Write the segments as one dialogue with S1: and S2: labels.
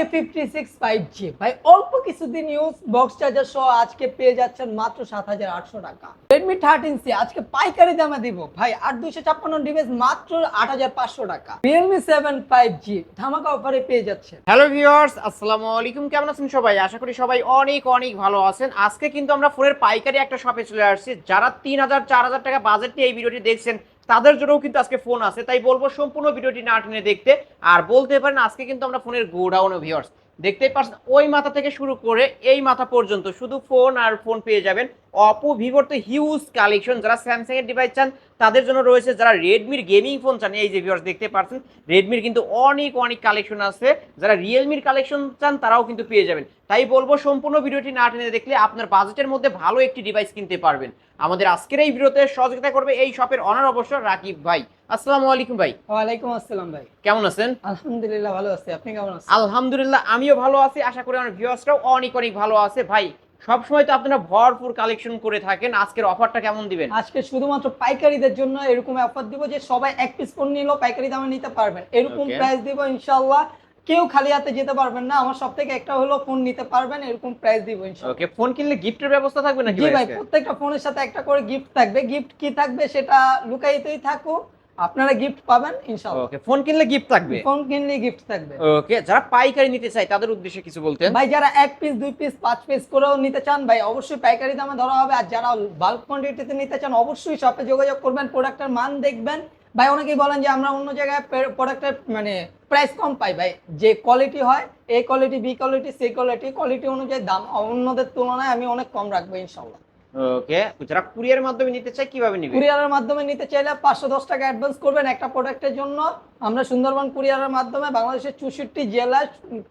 S1: A fifty six five G ভাই, অল্প কিছুদিন ইউজ বক্স চার্জার সহ আজকে পেয়ে যাচ্ছেন মাত্র সাত হাজার আটশো টাকা। রেডমি থার্টিন সি আজকে পাইকারি দামে দিব। ভাই আট ছাপ্পান্ন ডিভাইস মাত্র আট হাজার পাঁচশো টাকা। রিয়েলমি সেভেন ফাইভ জি ধামাকা অফারে পেয়ে যাচ্ছেন।
S2: হ্যালো ভিউয়ার্স আসসালামু আলাইকুম। কেমন আছেন সবাই? আশা করি সবাই অনেক অনেক ভালো আছেন। আজকে কিন্তু আমরা ফোনের পাইকারি একটা শপে চলে আসছি। যারা তিন হাজার, চার হাজার টাকা বাজেট নিয়ে এই ভিডিওটি দেখছেন তাদের জন্যও কিন্তু আজকে ফোন আছে। তাই বলব, সম্পূর্ণ ভিডিওটি না টেনে দেখতে। আর বলতে পারেন, আজকে কিন্তু আমরা ফোনের গোডাউন ভিউয়ার্স দেখতেই পাচ্ছেন ওই মাথা থেকে শুরু করে এই মাথা পর্যন্ত শুধু ফোন আর ফোন পেয়ে যাবেন। অপো, ভিভোর তো হিউজ কালেকশন যারা স্যামসাং এর ডিভাইস চান, তাদের জন্য রয়েছে যারা রেডমির গেমিং ফোন চান, এই যে ভিউয়ার্স দেখতে পাচ্ছেন রেডমির কিন্তু অনেক অনেক কালেকশন আছে। যারা রিয়েলমির কালেকশন চান, তারাও কিন্তু পেয়ে যাবেন। তাই বলব, সম্পূর্ণ ভিডিওটি না টেনে দেখলে আপনার বাজেটের মধ্যে ভালো একটি ডিভাইস কিনতে পারবেন। আমাদের আজকের এই ভিডিওতে সহযোগিতা করবে এই শপের অনার অবশ্য রাকিব ভাই। আসসালামু আলাইকুম ভাই।
S1: ওয়ালাইকুম আসসালাম ভাই।
S2: কেমন আছেন?
S1: আলহামদুলিল্লাহ ভালো আছি। আপনি কেমন আছেন?
S2: আলহামদুলিল্লাহ আমিও ভালো আছি। আশা করি আমার ভিউয়ার্সরাও অনেক অনেক ভালো আছে। ভাই সবসময় তো আপনারা ভরপুর কালেকশন করে থাকেন। আজকের অফারটা কেমন দিবেন?
S1: আজকে শুধুমাত্র পাইকারিদের জন্য এরকম অফার দিব যে সবাই এক পিস নিলেও পাইকারি দামে নিতে পারবেন। এরকম প্রাইস দিব ইনশাআল্লাহ। কেউ খালি হাতে যেতে পারবেন না। আমার সব থেকে একটা হলো ফোন নিতে পারবেন এরকম প্রাইস দিব
S2: ওকে ফোন কিনলে গিফটের ব্যবস্থা থাকবে নাকি ভাই?
S1: প্রত্যেকটা ফোনের সাথে একটা করে গিফট থাকবে। গিফট কি থাকবে সেটা লুকাইতেই থাকুক। আপনারা গিফট পাবেন ইনশাআল্লাহ।
S2: ওকে ফোন কিনলে গিফট থাকবে?
S1: ফোন কিনলে গিফট থাকবে।
S2: ওকে যারা পাইকারি নিতে চায় তাদের উদ্দেশ্যে কিছু বলতেন।
S1: ভাই যারা এক পিস দুই পিস পাঁচ পিস করেও নিতে চান ভাই অবশ্যই পাইকারি দামে ধরা হবে। আর যারা বাল্ক কোয়ান্টিটিতে নিতে চান অবশ্যই শপে যোগাযোগ করবেন প্রোডাক্টের মান দেখবেন। ভাই অনেকেই বলেন যে আমরা অন্য জায়গায় প্রোডাক্টের মানে প্রাইস কম পাই। ভাই যে কোয়ালিটি হয় A quality B quality C quality quality অনুযায়ী দাম অন্যদের তুলনায় আমি অনেক কম রাখব ইনশাল্লাহ
S2: ওকে যারা কুরিয়ার মাধ্যমে নিতে চায় কীভাবে নিবে?
S1: কুরিয়ারের মাধ্যমে নিতে চাইলে পাঁচশো দশ টাকা অ্যাডভান্স করবেন একটা প্রোডাক্টের জন্য। আমরা সুন্দরবন কুরিয়ারের মাধ্যমে বাংলাদেশের চৌষট্টি জেলায়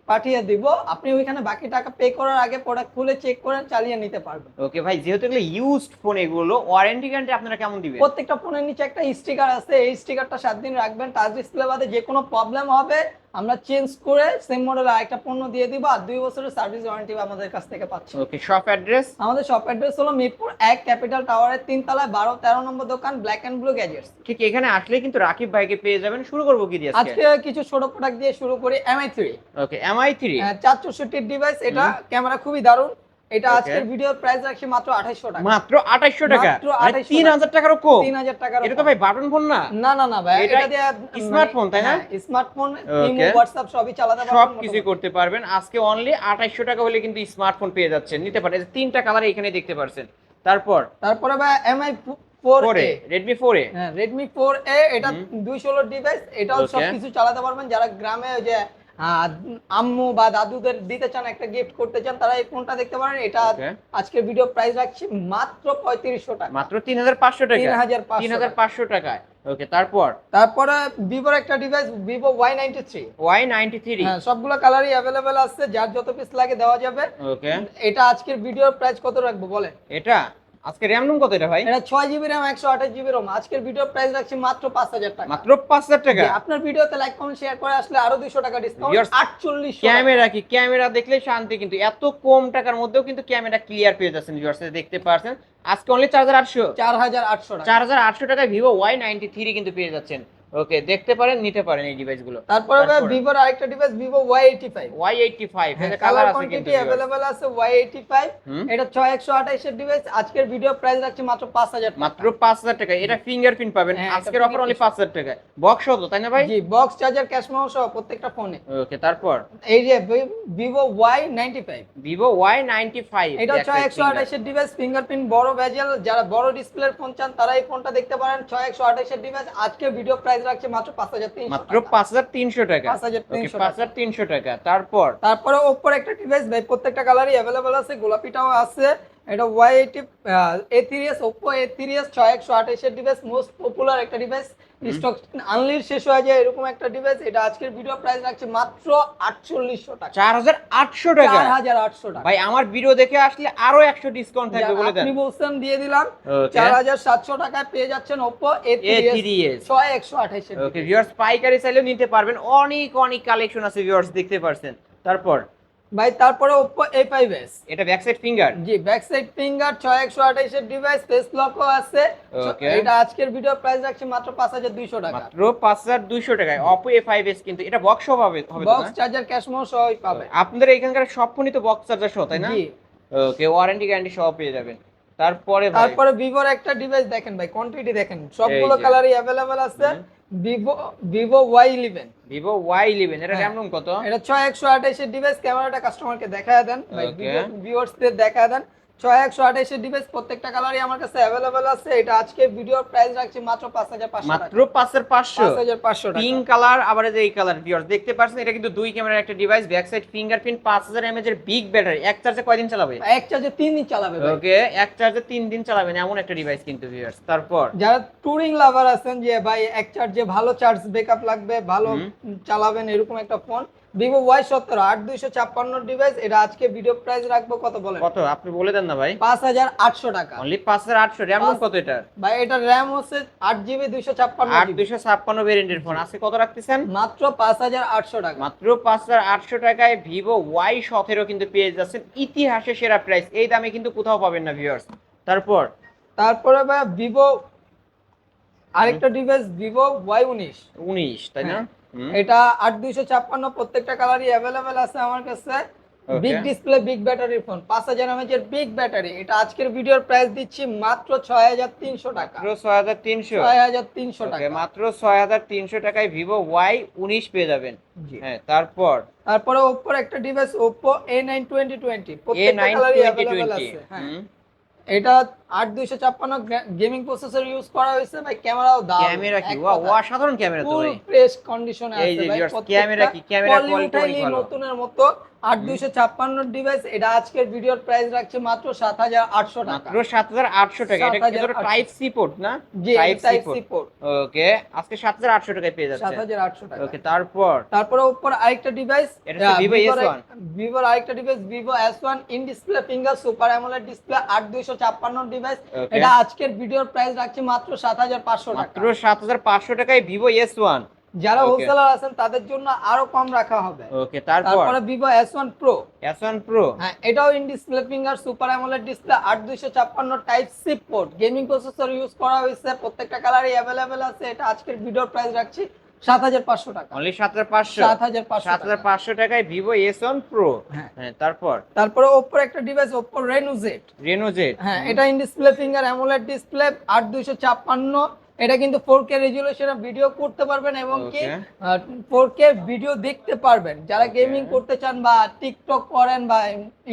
S1: পাঠিয়ে দিব। আপনি ওইখানে বাকি টাকা পে করার আগে প্রোডাক্ট খুলে চেক করে চালিয়ে নিতে পারবেন।
S2: ওকে ভাই যেহেতু এগুলো ইউজড ফোন এগুলো ওয়ারেন্টি গ্যারান্টি আপনারা কেমন দিবেন?
S1: প্রত্যেকটা ফোনের নিচে একটা স্টিকার আছে। এই স্টিকারটা সাত দিন রাখবেন টাচ ডিসপ্লে বাদে যে কোনো প্রবলেম হবে আমরা চেঞ্জ করে সেম মডেল আরেকটা পণ্য দিয়ে দিব আর দুই বছরের সার্ভিস ওয়ারেন্টি আমাদের কাছ থেকে পাচ্ছি।
S2: ওকে শপ অ্যাড্রেস
S1: আমাদের শপ অ্যাড্রেস হলো মিরপুর এক ক্যাপিটাল টাওয়ারের তিন তলায় বারো তেরো নম্বর দোকান ব্ল্যাক অ্যান্ড ব্লু গ্যাজেটস
S2: ঠিক এখানে আসলে কিন্তু রাকিব ভাইকে পেয়ে যাবেন। শুরু করব কি দিয়ে আজকে?
S1: কিছু ছোট প্রোডাক্ট দিয়ে শুরু করি MI three
S2: okay MI three
S1: চার চৌষট্টির ডিভাইস এটা ক্যামেরা খুবই দারুণ। এটা আজকের ভিডিওর প্রাইস রাখছি মাত্র আঠাইশশো টাকা।
S2: মাত্র আঠাইশশো টাকা?
S1: মাত্র
S2: মানে
S1: 2800
S2: টাকারও কম?
S1: তিন হাজার টাকার
S2: এটা তো ভাই বাটন ফোন না?
S1: না না না ভাই
S2: এটা
S1: দিয়ে
S2: smartphone, তাই না?
S1: স্মার্টফোন ইমো হোয়াটসঅ্যাপ সবই চালাতে
S2: সব কিছু করতে পারবেন। আজকে অনলি আঠাইশশো টাকা হলে কিন্তু স্মার্টফোন পেয়ে যাচ্ছেন। নিতে পারেন। এই তিনটা কালার এখানে দেখতে পারছেন। তারপর?
S1: তারপরে ভাই এমআই ফোর
S2: ফোরে রেডমি ফোরে
S1: হ্যাঁ রেডমি ফোর এটা দুই ষোলো ডিভাইস এটাও
S2: Okay.
S1: সব কিছু চালাতে পারবেন। যারা গ্রামে ওই যে আম্মু বা দাদুদের দিতে চান একটা গিফট করতে চান তারা এই ফোনটা দেখতে পারেন। এটা. আজকের ভিডিও প্রাইস রাখছি মাত্র পঁয়ত্রিশশো টাকা।
S2: মাত্র তিন হাজার পাঁচশো টাকা?
S1: 3500
S2: তিন হাজার পাঁচশো টাকায়। ওকে তারপর?
S1: তারপরে ভিভোর একটা device Vivo Y ninety three
S2: Y ninety three
S1: হ্যাঁ সবগুলো কালারই অ্যাভেলেবেল আছে যার যত পিস লাগে দেওয়া যাবে।
S2: ওকে
S1: এটা আজকের ভিডিওর প্রাইস কত রাখব বলে
S2: এটা আজকে র্যাম রুম কত এটা ভাই?
S1: এটা 6 জিবি র্যাম একশো আঠাশ জিবি রম আজকের ভিডিওর প্রাইস রাখছি মাত্র পাঁচ হাজার টাকা।
S2: মাত্র পাঁচ হাজার টাকা?
S1: আপনার ভিডিওতে লাইক কমেন্ট শেয়ার করে আসলে আরও দুইশো টাকা ডিসকাউন্ট
S2: Viewers,
S1: আটচল্লিশ
S2: ক্যামেরা কি? ক্যামেরা দেখলে শান্তি কিন্তু। এত কম টাকার মধ্যেও কিন্তু ক্যামেরা ক্লিয়ার পেয়ে যাচ্ছেন ভিউয়ার্স দেখতে পারছেন। আজকে অনলি চার হাজার আটশো।
S1: চার হাজার আটশো টাকা।
S2: চার হাজার আটশো টাকায় ভিভো ওয়াই নাইনটি থ্রি কিন্তু পেয়ে যাচ্ছেন। ওকে দেখতে পারেন নিতে পারেন এই ডিভাইসগুলো।
S1: তারপরে? ভিভোর আরেকটা device Vivo Y eighty five
S2: Y eighty five
S1: colour
S2: আছে কিন্তু
S1: অ্যাভেলেবেল আছে ওয়াই এইটি ফাইভ
S2: হুম।
S1: এটা ছয় একশো আঠাইশের ডিভাইস আজকের ভিডিও প্রাইস রাখছি মাত্র পাঁচ হাজার
S2: মাত্র পাঁচ হাজার টাকা এটা ফিঙ্গারপ্রিন্ট পাবেন
S1: হ্যাঁ,
S2: আজকের অফার অনলি পাঁচ হাজার টাকা বক্স হতো তাই না ভাই?
S1: জি বক্স চার্জার ক্যাশ মাউস সহ প্রত্যেকটা ফোনে
S2: ওকে তারপর?
S1: এই যে Vivo Y ninety five
S2: Vivo Y ninety five
S1: এটা ছয় একশো আঠাইশের ডিভাইস ফিঙ্গারপ্রিন্ট বড় ভেজেল যারা বড় ডিসপ্লের ফোন চান তারা এই ফোনটা দেখতে পারেন। ছয় একশো আঠাইশের ডিভাইস আজকে ভিডিও প্রাইস রাখছে মাত্র পাঁচ হাজার তিনশো
S2: মাত্র পাঁচ হাজার তিনশো টাকা।
S1: 5300
S2: পাঁচ হাজার তিনশো টাকা। তারপর?
S1: তারপরে ওপর একটা ডিভাইস ভাই প্রত্যেকটা কালারই অ্যাভেলেবল আছে গোলাপিটাও আছে। এটা Y eighty A three S Oppo A three S ছয় একশো আঠাশের ডিভাইস মোস্ট পপুলার একটা ডিভাইস স্টক আনলির শেষ হয়ে যায় এরকম একটা ডিভাইস এটা আজকের ভিডিও প্রাইস রাখছে মাত্র আটচল্লিশশো টাকা।
S2: চার হাজার আটশো টাকা।
S1: চার হাজার আটশো টাকা।
S2: ভাই আমার ভিডিও দেখে আসলে আরও একশো ডিসকাউন্ট থাকবে বলে দেন।
S1: আপনি বলছেন দিয়ে দিলাম।
S2: Okay.
S1: চার হাজার সাতশো টাকায় পেয়ে যাচ্ছেন
S2: A3s
S1: ছয় একশো
S2: ওকে ভিউয়ার্স পাইকারি চাইলেও নিতে পারবেন। অনেক অনেক কালেকশন আছে ভিউয়ার্স দেখতে পারছেন। তারপর?
S1: ভাই তারপরে ওপো এ ফাইভ এস
S2: এটা ব্যাক সাইড ফিঙ্গার
S1: জি ব্যাক সাইড ফিঙ্গার ছয় একশো আঠাইশের ডিভাইস ফেস লকও আছে. এটা আজকের ভিডিও প্রাইস রাখছি মাত্র পাঁচ হাজার দুইশো টাকা।
S2: মাত্র পাঁচ হাজার দুইশো টাকায়। অপো এ ফাইভ এস কিন্তু এটা বক্স হবে তো
S1: বক্স চার্জার ক্যাশ মোস সবই পাবে।
S2: আপনাদের এখানকার সব ফোনই তো বক্স চার্জার সহ তাই না?
S1: জি।
S2: ওকে ওয়ারেন্টি গ্যারান্টি সহ পেয়ে যাবেন। তারপরে
S1: তারপরে ভিভোর একটা ডিভাইস দেখেন ভাই কোয়ান্টিটি দেখেন সবগুলো কালারই অ্যাভেলেবেল আছে। Vivo Vivo Y eleven
S2: Vivo Y eleven এটা। র্যাম রোম কত?
S1: এটা ছয় একশো আঠাইশের ডিভাইস ক্যামেরাটা কাস্টমারকে দেখা দেন. ভিউয়ার্সদের দেখায় দেন। ছয় একশো আঠাইশের ডিভাইস প্রত্যেকটা কালারই আমার কাছে অ্যাভেলেবেল আছে। এটা আজকে ভিডিওর প্রাইস রাখছি মাত্র পাঁচ হাজার পাঁচশো
S2: মাত্র পাঁচের পাঁচশো।
S1: পাঁচ হাজার পাঁচশো
S2: পিঙ্ক কালার আবার যে এই কালার ভিউয়ার্স দেখতে পাচ্ছেন এটা কিন্তু দুই ক্যামেরার একটা ডিভাইস ব্যাক সাইড ফিঙ্গারপ্রিন্ট পাঁচ হাজার এমএচ এর বিগ ব্যাটারি এক চার্জে কয়দিন চালাবে?
S1: এক চার্জে তিন দিন চালাবে
S2: ওকে এক চার্জে তিন দিন চালাবেন এমন একটা ডিভাইস কিন্তু ভিউয়ার্স তারপর?
S1: যারা টুরিং লাভার আছেন যে ভাই এক চার্জে ভালো চার্জ ব্যাকআপ লাগবে ভালো চালাবেন এরকম একটা ফোন ভিভো ওয়াই সত্তর আট দুইশো ছাপ্পান্ন ডিভাইস এটা আজকে ভিডিও প্রাইস রাখব কত বলেন?
S2: কত? আপনি বলে দেন না ভাই।
S1: পাঁচ হাজার আটশো টাকা।
S2: অনলি পাঁচ হাজার আটশো র্যাম কত এটা
S1: ভাই এটা র্যাম হচ্ছে আট জিবি দুইশো ছাপ্পান্ন
S2: আট দুইশো ছাপ্পান্ন ভেরিয়েন্টের ফোন আজকে কত রাখতেছেন?
S1: মাত্র পাঁচ হাজার আটশো টাকা।
S2: মাত্র পাঁচ হাজার আটশো টাকায় ভিভো ওয়াই সতেরো কিন্তু পেয়ে যাচ্ছেন। ইতিহাসে সেরা প্রাইস এই দামে কিন্তু কোথাও পাবেন না ভিউয়ার্স তারপর?
S1: তারপরে ভাই ভিভো আরেকটা ডিভাইস ভিভো ওয়াই উনিশ।
S2: উনিশ তাই না?
S1: হ্যাঁ। এটা আট দুইশো ছাপ্পান্ন প্রত্যেকটা কালারই অ্যাভেলেবেল আছে আমার কাছে। Big display big battery phone পাঁচ হাজার এমএচের বিগ ব্যাটারি এটা আজকের ভিডিওর প্রাইস দিচ্ছি মাত্র ছয় হাজার তিনশো টাকা।
S2: ছয় হাজার তিনশো?
S1: ছয় হাজার তিনশো টাকা।
S2: মাত্র ছয় হাজার তিনশো টাকায় ভিভো ওয়াই উনিশ পেয়ে যাবেন। হ্যাঁ তারপর?
S1: তারপরে ওপ্পোর একটা device Oppo A nine twenty twenty
S2: A nine twenty twenty
S1: হ্যাঁ। এটা আট দুইশো ছাপ্পান্ন গেমিং প্রসেসর ইউজ করা হয়েছে। ভাই ক্যামেরাও দাম
S2: ক্যামেরা কি? ওয়া অসাধারণ ক্যামেরা তো
S1: ফুল ফ্রেশ কন্ডিশনে আছে ভাই।
S2: ক্যামেরা কি? ক্যামেরা কোয়ালিটি
S1: নতুনের মতো। আট দুইশো ছাপ্পান্ন ডিভাইস এটা আজকের ভিডিওর প্রাইস রাখছে মাত্র সাত হাজার আটশো টাকা।
S2: সাত হাজার আটশো টাকা। এটা
S1: 7,800
S2: টাইপ সি পোর্ট না?
S1: জি
S2: টাইপ সি পোর্ট ওকে আজকে সাত হাজার আটশো টাকায় পেয়ে
S1: সাত হাজার আটশো টাকা।
S2: ওকে তারপর?
S1: তারপরে উপর আরেকটা ডিভাইস
S2: এটা হচ্ছে Vivo S1
S1: ভিভোর আরেকটা device Vivo S one in display finger super AMOLED display আট দুইশো ছাপ্পান্ন ডিভাইস এটা আজকের ভিডিওর প্রাইস রাখছে মাত্র সাত হাজার পাঁচশো টাকা।
S2: মাত্র সাত হাজার পাঁচশো টাকায় ভিভো এস ওয়ান
S1: যারা. হোলসেলার আছেন তাদের জন্য আরও কম রাখা হবে।
S2: ওকে তারপর?
S1: তারপরে one pro
S2: S one pro
S1: হ্যাঁ এটাও in display finger super AMOLED display আট দুইশো ছাপ্পান্ন type C port gaming processor use করা হয়েছে প্রত্যেকটা কালারই অ্যাভেলেবেল আছে। এটা আজকের ভিডিওর প্রাইস রাখছি সাত হাজার পাঁচশো টাকা।
S2: অনলি সাত হাজার পাঁচশো?
S1: সাত হাজার পাঁচশো
S2: সাত হাজার পাঁচশো টাকায় ভিভো এস ওয়ান প্রো
S1: হ্যাঁ।
S2: হ্যাঁ তারপর?
S1: তারপরে ওপ্পোর একটা device Oppo Reno Z
S2: Reno Z
S1: হ্যাঁ এটা in display finger AMOLED display আট দুইশো ছাপ্পান্ন এটা কিন্তু ফোর কে রেজুলেশনে ভিডিও করতে পারবেন এবং কি
S2: Okay.
S1: ফোর কে ভিডিও দেখতে পারবেন। যারা গেমিং করতে চান বা টিকটক করেন বা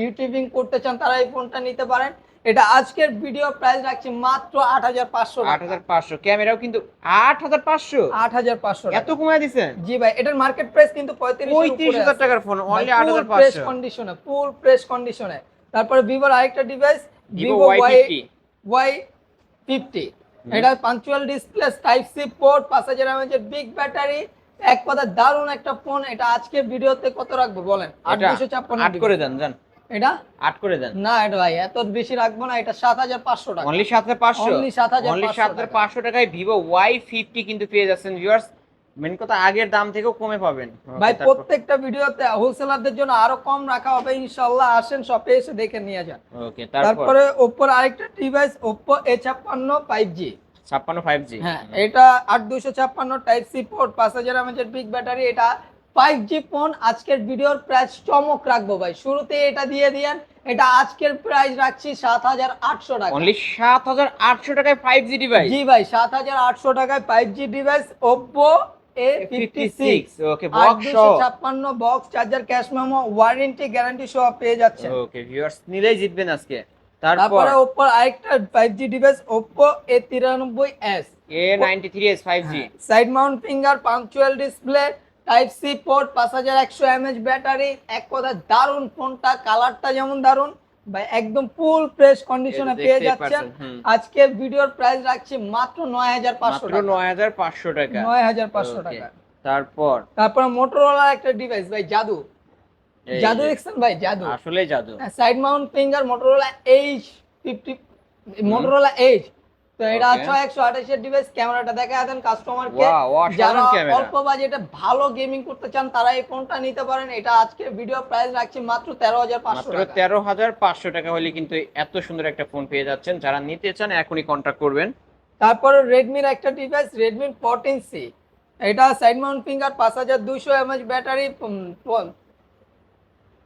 S1: ইউটিউবিং করতে চান তারা এই ফোনটা নিতে পারেন। এটা আজকের ভিডিও প্রাইস রাখছি মাত্র আট হাজার পাঁচশো
S2: আট হাজার পাঁচশো। ক্যামেরাও কিন্তু আট হাজার পাঁচশো।
S1: আট হাজার পাঁচশো
S2: এত কমায় দিচ্ছেন
S1: জি ভাই এটার মার্কেট প্রাইস কিন্তু পঁয়ত্রিশ
S2: পঁয়ত্রিশ হাজার টাকার ফোন অনলি আট হাজার
S1: ফ্রেশ
S2: পাঁচশো।
S1: কন্ডিশনে ফুল ফ্রেশ কন্ডিশনে তারপরে ভিভোর আরেকটা device
S2: Vivo Y
S1: Y
S2: fifty
S1: এটা পাঞ্চুয়াল ডিসপ্লে টাইপ সি পোর্ট পাঁচ হাজার এমএচের বিগ ব্যাটারি এক কথা দারুণ একটা ফোন এটা আজকের ভিডিওতে কত রাখব বলেন? আট দুশো ছাপ্পান্ন
S2: আট করে দেন জান।
S1: এটা?
S2: আট করে দেন।
S1: না এটা ভাই এত বেশি রাখব না এটা সাত হাজার পাঁচশো টাকা।
S2: অনলি সাত হাজার পাঁচশো?
S1: Only 7,500
S2: অনলি সাত হাজার পাঁচশো টাকায় ভিভো ওয়াই ফিফটি কিন্তু পেয়ে যাচ্ছেন ভিউয়ার্স মেন কথা আগের দাম থেকেও কমে পাবেন।
S1: ভাই প্রত্যেকটা ভিডিওতে হোলসেলারদের জন্য আরও কম রাখা হবে ইনশাল্লাহ আসেন শপে এসে দেখে নিয়ে যান।
S2: ওকে তারপরে?
S1: ওপ্পোর আরেকটা ডিভাইস ওপ্পো এ ছাপ্পান্ন ফাইভ জি
S2: ছাপ্পান্ন ফাইভ জি
S1: হ্যাঁ এটা আট দুশো ছাপ্পান্ন টাইপ সি পোর্ট পাঁচ হাজার এমএচের বিগ ব্যাটারি এটা ফাইভ জি ফোন আজকের ভিডিওর প্রাইস চমক রাখব ভাই। শুরুতে এটা দিয়ে দিয়েন এটা আজকের প্রাইস রাখছি সাত হাজার আটশো টাকা।
S2: অনলি সাত হাজার আটশো টাকায় ফাইভ জি ডিভাইস
S1: জি ভাই সাত হাজার আটশো টাকায় five G device Oppo
S2: okay box
S1: box charger cash memo warranty guarantee সহ পেয়ে যাচ্ছে।
S2: ওকে ভিউয়ার্স নিলেই জিতবেন আজকে। তারপরে?
S1: আরেকটা device side mount finger punctual display type C port battery এক কথা দারুণ ফোনটা কালারটা যেমন দারুণ ভাই একদম ফুল ফ্রেশ কন্ডিশনে পেয়ে যাচ্ছেন। আজকে ভিডিওর প্রাইস রাখছি মাত্র নয় হাজার পাঁচশো
S2: মাত্র
S1: টাকা।
S2: নয় হাজার পাঁচশো টাকা।
S1: নয় হাজার পাঁচশো
S2: Okay,
S1: টাকা।
S2: তারপর?
S1: তারপর মোটরোলা একটা ডিভাইস ভাই জাদু। জাদু দেখছেন ভাই জাদু?
S2: আসলে জাদু।
S1: Side mount finger Motorola H fifty Motorola H তো এটা ডিভাইস ক্যামেরাটা দেন কাস্টমারকে যারা অল্প বাজেটে ভালো গেমিং করতে চান তারা এই ফোনটা নিতে পারেন। এটা আজকে ভিডিও প্রাইস রাখছি মাত্র তেরো হাজার পাঁচশো
S2: মাত্র
S1: টাকা।
S2: তেরো হাজার পাঁচশো টাকা হলে কিন্তু এত সুন্দর একটা ফোন পেয়ে যাচ্ছেন। যারা নিতে চান এখনই কন্ট্যাক্ট করবেন।
S1: তারপরে রেডমির একটা ডিভাইস রেডমি ফোরটিন সি এটা সাইড মাউন্ট ফিঙ্গার পাঁচ হাজার দুইশো এমএচ ব্যাটারি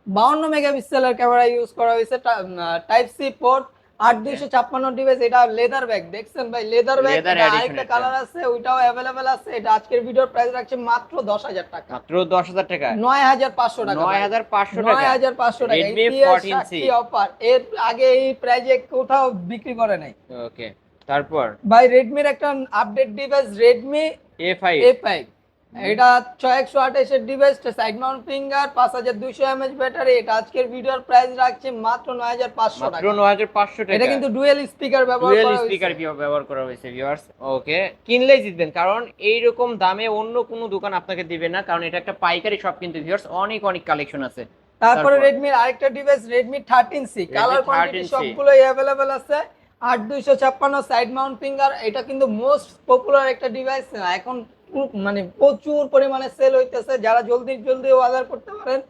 S1: বাউন্ন মেগাপিক্সেলের ক্যামেরা ইউজ করা হয়েছে। টাইপ সি পোর্ট আট দুইশো ছাপ্পান্ন ডিভাইস এটা লেদার ব্যাগ দেখছেন ভাই? লেদার ব্যাগ আরেকটা কালার আছে ওইটাও অ্যাভেলেবেল আছে। এটা আজকের ভিডিওর প্রাইস রাখছে মাত্র দশ হাজার টাকা।
S2: মাত্র দশ হাজার টাকা।
S1: নয় হাজার পাঁচশো টাকা
S2: নয় হাজার পাঁচশো টাকা।
S1: নয় হাজার পাঁচশো টাকা।
S2: Redmi
S1: ইতিহাস
S2: 14C
S1: সাক্ষী অফার এর আগে এই প্রাইজে কোথাও বিক্রি করে নাই।
S2: ওকে তারপর?
S1: ভাই রেডমির একটা update device Redmi
S2: A five
S1: A five এটা ছয় একশো আঠাশের ডিভাইস সাইড মাউন্ট ফিঙ্গার পাঁচ হাজার দুইশো এমএচ ব্যাটারি এটা আজকের ভিডিওর প্রাইস রাখছে মাত্র নয় হাজার পাঁচশো টাকা।
S2: নয় হাজার পাঁচশো টাকা।
S1: এটা কিন্তু ডুয়েল স্পিকার ব্যবহার
S2: ডুয়েল স্পিকার ব্যবহার করা হয়েছে ভিউয়ার্স ওকে কিনলেই জিতবেন কারণ এইরকম দামে অন্য কোনো দোকান আপনাকে দিবে না কারণ এটা একটা পাইকারি শপ কিন্তু ভিউয়ার্স অনেক অনেক কালেকশন আছে।
S1: তারপরে রেডমির আরেকটা device Redmi thirteen C colour
S2: 13C
S1: quantity সবগুলোই অ্যাভেলেবেল আছে। আট দুইশো ছাপ্পান্ন সাইড মাউন্ট ফিঙ্গার এটা কিন্তু মোস্ট পপুলার একটা ডিভাইস এখন মানে প্রচুর পরিমাণে সেল হইতেছে। যারা জলদি জলদি অর্ডার করতে পারেন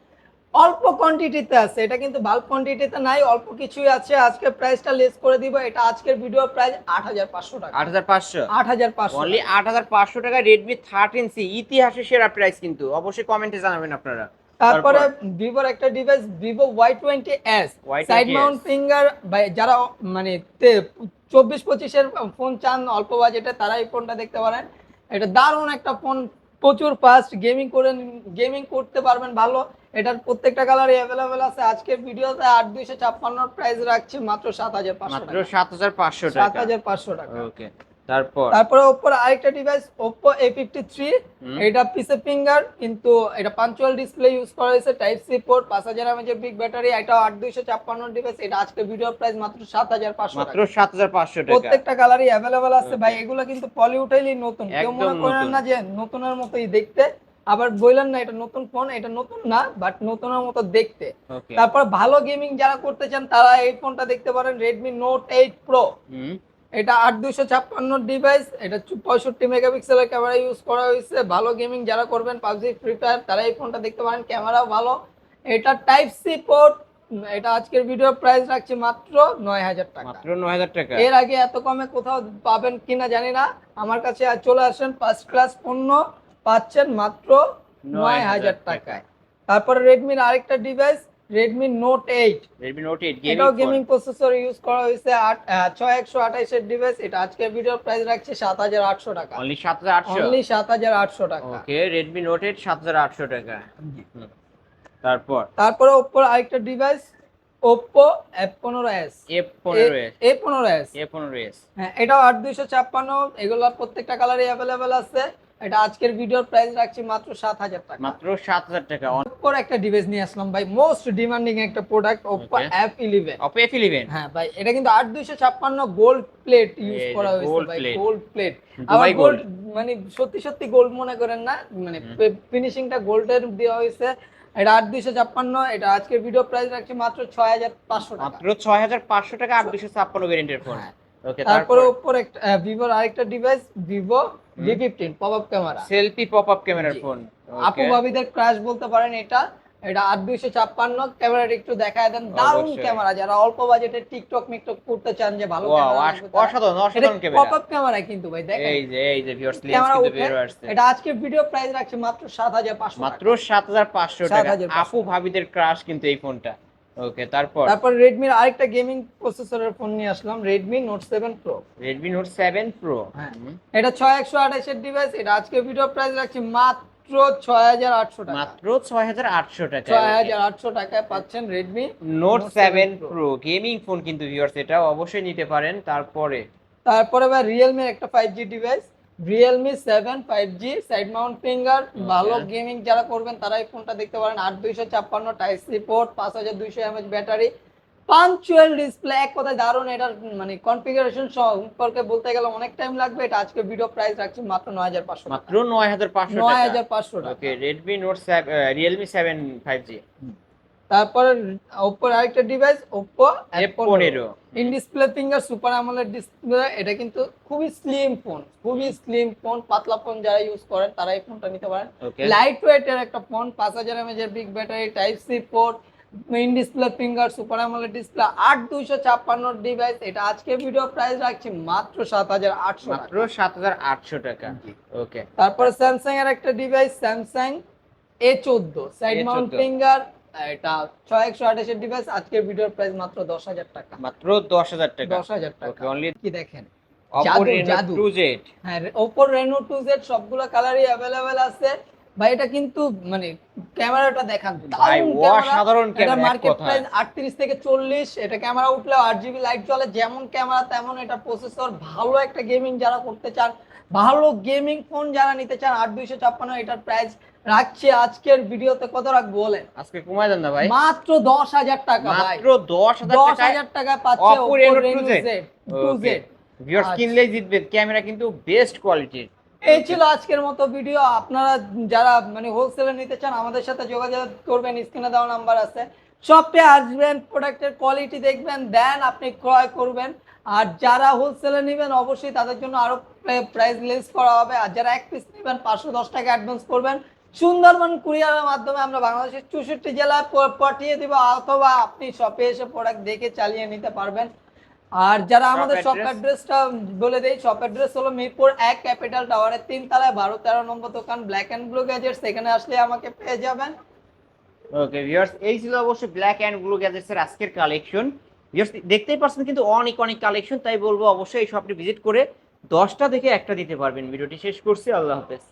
S1: অল্প কোয়ান্টিটিতে আছে। এটা কিন্তু বাল্ক কোয়ান্টিটিতে নাই অল্প কিছুই আছে। আজকে প্রাইসটা লেস করে দিব। এটা আজকের ভিডিও প্রাইস আট হাজার পাঁচশো টাকা।
S2: আট হাজার পাঁচশো?
S1: আট হাজার পাঁচশো।
S2: অনলি আট হাজার পাঁচশো টাকা রেডমি থার্টিন সি ইতিহাসের সেরা প্রাইস কিন্তু। অবশ্যই কমেন্টে জানাবেন আপনারা।
S1: তারপরে ভিভোর একটা device Vivo Y twenty S
S2: Y20s
S1: side mount finger যারা মানে চব্বিশ পঁচিশের ফোন চান অল্প বাজেটে তারা এই ফোনটা দেখতে পারেন। এটা দারুণ একটা ফোন। প্রচুর ফাস্ট গেমিং করে গেমিং করতে পারবেন ভালো। এটার প্রত্যেকটা কালারই অ্যাভেলেবেল আছে। আজকের ভিডিওতে আট দুইশো ছাপ্পান্ন প্রাইস রাখছি মাত্র সাত হাজার পাঁচশো
S2: মাত্র
S1: টাকা।
S2: সাত হাজার পাঁচশো
S1: সাত
S2: টাকা
S1: হাজার পাঁচশো টাকা।
S2: ওকে তারপর?
S1: তারপরে ওপ্পোর আরেকটা device Oppo A fifty three এটা পিসে ফিঙ্গার কিন্তু এটা পাঞ্চুয়াল ডিসপ্লে ইউজ করা হয়েছে টাইপ সি পোর্ট পাঁচ হাজার এমএচের বিগ ব্যাটারি এটা আট দুইশো ছাপ্পান্ন ডিভাইস এটা আজকে ভিডিও প্রাইস মাত্র সাত হাজার পাঁচশো
S2: মাত্র সাত হাজার পাঁচশো টাকা।
S1: প্রত্যেকটা কালারই অ্যাভেলেবেল আছে। ভাই এগুলো কিন্তু পলি উঠাইলি নতুন। কেউ মনে করেন না যে নতুনের মতোই দেখতে আবার বললেন না এটা নতুন ফোন এটা নতুন না বাট নতুনের মতো দেখতে। তারপর ভালো গেমিং যারা করতে চান তারা এই ফোনটা দেখতে পারেন রেডমি নোট এইট প্রো এটা আট দুইশো ছাপ্পান্ন ডিভাইস এটা পঁয়ষট্টি মেগাপিক্সেলের ক্যামেরা ইউজ করা হয়েছে। ভালো গেমিং যারা করবেন পাবজি ফ্রি ফায়ার তারা এই ফোনটা দেখতে পারেন ক্যামেরাও ভালো। এটা টাইপ সি পোর্ট এটা আজকের ভিডিও প্রাইস রাখছি মাত্র নয় হাজার টাকা।
S2: মাত্র নয় হাজার টাকা।
S1: এর আগে এত কমে কোথাও পাবেন কিনা জানি না। আমার কাছে চলে আসেন ফার্স্ট ক্লাস পণ্য পাচ্ছেন মাত্র নয় হাজার টাকায়। তারপরে রেডমির আরেকটা device Redmi Note eight
S2: Redmi Note eight
S1: এটাও
S2: গেমিং
S1: প্রসেসর ইউজ করা হয়েছে আট আহ, ছয় একশো আঠাইশের ডিভাইস এটা আজকের ভিডিও প্রাইস রাখছে সাত হাজার আটশো টাকা।
S2: অনলি সাত হাজার আটশো?
S1: অনলি সাত হাজার আটশো টাকা।
S2: ওকে রেডমি নোট এইট সাত হাজার আটশো টাকা। হুম। তারপর?
S1: তারপরে ওপ্পোর আরেকটা ডিভাইস পনেরো এস এ পনেরো এস হ্যাঁ এটাও আট দুইশো ছাপ্পান্ন এগুলোর প্রত্যেকটা কালারই অ্যাভেলেবেল আছে। এটা আজকের ভিডিওর প্রাইস রাখছি মাত্র সাত হাজার টাকা।
S2: মাত্র সাত হাজার টাকা।
S1: ওপ্পোর একটা ডিভাইস নিয়ে আসলাম ভাই মোস্ট ডিমান্ডিং একটা product
S2: Okay.
S1: F eleven
S2: Oppo F eleven
S1: হ্যাঁ ভাই এটা কিন্তু আট দুইশো ছাপ্পান্ন গোল্ড প্লেট ইউজ করা হয়েছে ভাই গোল্ড প্লেট আবার গোল্ড মানে সত্যি সত্যি গোল্ড মনে করেন না মানে। ফিনিশিংটা গোল্ডের দেওয়া হয়েছে। এটা আট দুইশো ছাপ্পান্ন এটা আজকের ভিডিও প্রাইস রাখছি মাত্র ছয় হাজার পাঁচশো টাকা।
S2: মাত্র ছয় হাজার পাঁচশো টাকা আট দুশো ছাপ্পান্ন ভেরিয়েন্টের ফোন
S1: হ্যাঁ।
S2: ওকে
S1: তারপরে ওপর একটা ভিভোর আরেকটা device Vivo V fifteen pop up camera
S2: selfie pop up ক্যামেরার ফোন
S1: আপু ভাবিদের ক্রাশ বলতে পারেন এটা। এটা আট দুইশো ছাপ্পান্ন ক্যামেরাটা একটু দেখায় দেন। দারুণ ক্যামেরা যারা অল্প বাজেটে টিকটক মিকটক করতে চান যে ভালো ক্যামেরা
S2: অসাধারণ অসাধারণ
S1: পপ আপ ক্যামেরা কিন্তু ভাই দেখেন।
S2: এই যে এই যে ভিউয়ার্স লেন্স
S1: ক্যামেরা
S2: কিন্তু
S1: উঠে
S2: বের আসছে।
S1: এটা আজকে ভিডিও প্রাইস রাখছে মাত্র সাত হাজার পাঁচশো
S2: মাত্র সাত হাজার পাঁচশো টাকা।
S1: 7,500
S2: আপু ভাবিদের ক্রাশ কিন্তু এই ফোনটা ওকে তারপর?
S1: তারপর রেডমির আরেকটা গেমিং প্রসেসরের ফোন নিয়ে আসলাম Redmi Note seven Pro
S2: Redmi Note seven Pro
S1: হ্যাঁ। এটা ছয় একশো আঠাশের ডিভাইস এটা আজকে ভিডিও প্রাইস রাখছি মাত্র ছয় হাজার আটশো টাকা।
S2: মাত্র ছয় হাজার আটশো টাকা
S1: ছয় হাজার আটশো টাকায় পাচ্ছেন Redmi
S2: Note
S1: Note
S2: seven
S1: 7 Pro।
S2: Pro gaming phone কিন্তু ভিউয়ার্স এটা অবশ্যই নিতে পারেন। তারপরে?
S1: তারপরে ভাই রিয়েলমির একটা five G device Realme seven five G side mount finger ভালো গেমিং যারা করবেন তারা এই ফোনটা দেখতে পারেন। আট দুইশো ছাপ্পান্ন টাইপ সি পোর্ট পাঁচ হাজার দুইশো এমএচ ব্যাটারি পাঞ্চুয়াল ডিসপ্লে এক কথায় দারুণ। এটার মানে কনফিগারেশন সম্পর্কে বলতে গেলে অনেক টাইম লাগবে। এটা আজকে ভিডিও প্রাইস রাখছি মাত্র নয় হাজার পাঁচশো
S2: মাত্র নয় হাজার পাঁচশো
S1: নয় হাজার পাঁচশো টাকা।
S2: Okay Redmi Note Realme seven five G
S1: তারপরে ওপ্পোর আরেকটা ডিভাইস ওপ্পো
S2: পনেরো
S1: ইন ডিসপ্লে ফিঙ্গার সুপার আমলের ডিসপ্লে এটা কিন্তু খুবই স্লিম ফোন খুবই স্লিম ফোন পাতলা ফোন যারা ইউজ করেন তারা এই ফোনটা নিতে পারেন। লাইট ওয়েট এর একটা ফোন পাঁচ হাজার এমএজ এর big battery type C port in display finger super আমলের ডিসপ্লে আট দুইশো ছাপ্পান্ন ডিভাইস এটা আজকে ভিডিও প্রাইস রাখছি মাত্র সাত হাজার আটশো
S2: মাত্র সাত হাজার আটশো টাকা। ওকে
S1: তারপরে স্যামসাং এর একটা ডিভাইস স্যামসাং এ চোদ্দ সাইড মাউন্ট ফিঙ্গার এটা ছয় একশো আঠাশের ডিভাইস আজকের ভিডিওর প্রাইস মাত্র দশ হাজার টাকা।
S2: মাত্র দশ হাজার টাকা।
S1: দশ হাজার টাকা।
S2: অনলি
S1: কি দেখেন?
S2: অপো রেনো টু জেড
S1: হ্যাঁ সবগুলো কালারই অ্যাভেলেবেল আছে। ভাই এটা কিন্তু মানে ক্যামেরাটা দেখান
S2: ভাই অসাধারণ ক্যামেরা
S1: মার্কেট প্রাইস আটত্রিশ থেকে চল্লিশ। এটা ক্যামেরা উঠলেও জিবি লাইট চলে যেমন ক্যামেরা তেমন এটা প্রসেসর ভালো একটা গেমিং যারা করতে চান ভালো গেমিং ফোন যারা নিতে চান আট দুইশো ছাপ্পান্ন এটার প্রাইস রাখছি আজকের ভিডিওতে। কত রাখব বলেন?
S2: আজকে কমায় দেন না ভাই।
S1: মাত্র দশ হাজার টাকা
S2: মাত্র দশ হাজার
S1: দশ হাজার টাকা পাচ্ছে
S2: Oppo Reno 2Z
S1: Z two
S2: okay
S1: Z
S2: viewers
S1: আচ্ছা।
S2: কিনলেই জিতবেন ক্যামেরা কিন্তু বেস্ট কোয়ালিটির
S1: এই ছিল আজকের মতো ভিডিও। আপনারা যারা মানে হোলসেলে নিতে চান আমাদের সাথে যোগাযোগ করবেন। স্ক্রিনে দেওয়া নাম্বার আছে। শপে আসবেন প্রোডাক্টের কোয়ালিটি দেখবেন দেন আপনি ক্রয় করবেন। আর যারা হোলসেলে নেবেন অবশ্যই তাদের জন্য আরও প্রাইস লেস করা হবে। আর যারা এক পিস নেবেন পাঁচশো দশ টাকা অ্যাডভান্স করবেন। সুন্দরবন কুরিয়ারের মাধ্যমে আমরা বাংলাদেশের চৌষট্টি জেলায় পাঠিয়ে দিব অথবা আপনি শপে এসে প্রোডাক্ট দেখে চালিয়ে নিতে পারবেন। আর যারা আমাদের শপ? অ্যাড্রেসটা বলে দেয় শপ অ্যাড্রেস হলো মিরপুর এক ক্যাপিটাল টাওয়ারের তিন তলায় বারো তেরো নম্বর দোকান ব্ল্যাক অ্যান্ড ব্লু গ্যাজেটস সেখানে আসলে আমাকে পেয়ে যাবেন।
S2: ওকে ভিউয়ার্স এই ছিল অবশ্যই ব্ল্যাক অ্যান্ড ব্লু গ্যাজেটস এর আজকের কালেকশন দেখতেই পারছেন কিন্তু অনেক অনেক কালেকশন তাই বলব অবশ্যই এই শপটি ভিজিট করে দশটা থেকে একটা দিতে পারবেন। ভিডিওটি শেষ করছি, আল্লাহ হাফেজ।